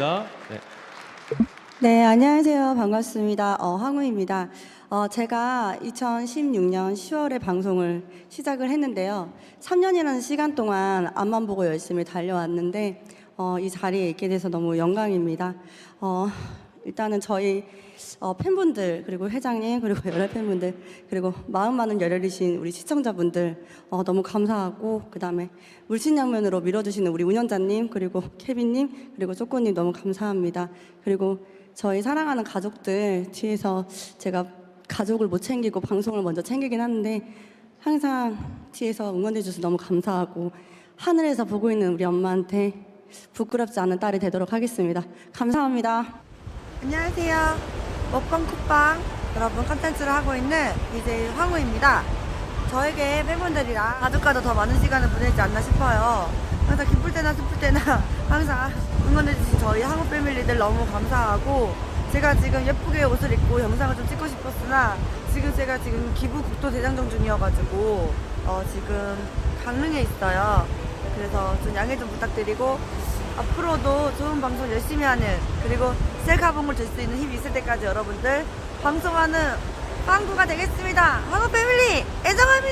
하겠습니다. 네. 네, 안녕하세요. 반갑습니다. 어, 황우입니다. 어, 제가 2016년 10월에 방송을 시작을 했는데요. 3년이라는 시간 동안 앞만 보고 열심히 달려왔는데, 어, 이 자리에 있게 돼서 너무 영광입니다. 어, 일단은 저희 어, 팬분들, 그리고 회장님, 그리고 여러 팬분들, 그리고 마음 많은 열혈이신 우리 시청자분들, 어, 너무 감사하고, 그 다음에 물친양면으로 밀어주시는 우리 운영자님, 그리고 케빈님, 그리고 쪼꼬님 너무 감사합니다. 그리고 저희 사랑하는 가족들 뒤에서 제가 가족을 못 챙기고 방송을 먼저 챙기긴 하는데 항상 뒤에서 응원해 주셔서 너무 감사하고 하늘에서 보고 있는 우리 엄마한테 부끄럽지 않은 딸이 되도록 하겠습니다. 감사합니다. 안녕하세요. 먹방 쿠팡 여러분 컨텐츠를 하고 있는 BJ 황우입니다. 저에게 팬분들이랑 가족과도 더 많은 시간을 보내지 않나 싶어요. 항상 기쁠 때나 슬플 때나 항상 응원해주신 저희 한국 패밀리들 너무 감사하고 제가 지금 예쁘게 옷을 입고 영상을 좀 찍고 싶었으나 지금 제가 지금 기부 국도 대장정 중이어가지고 어, 지금 강릉에 있어요. 그래서 좀 양해 좀 부탁드리고 앞으로도 좋은 방송 열심히 하는 그리고 셀카봉을 들수 있는 힘이 있을 때까지 여러분들 방송하는 빵구가 되겠습니다. 황후 패밀리 애정을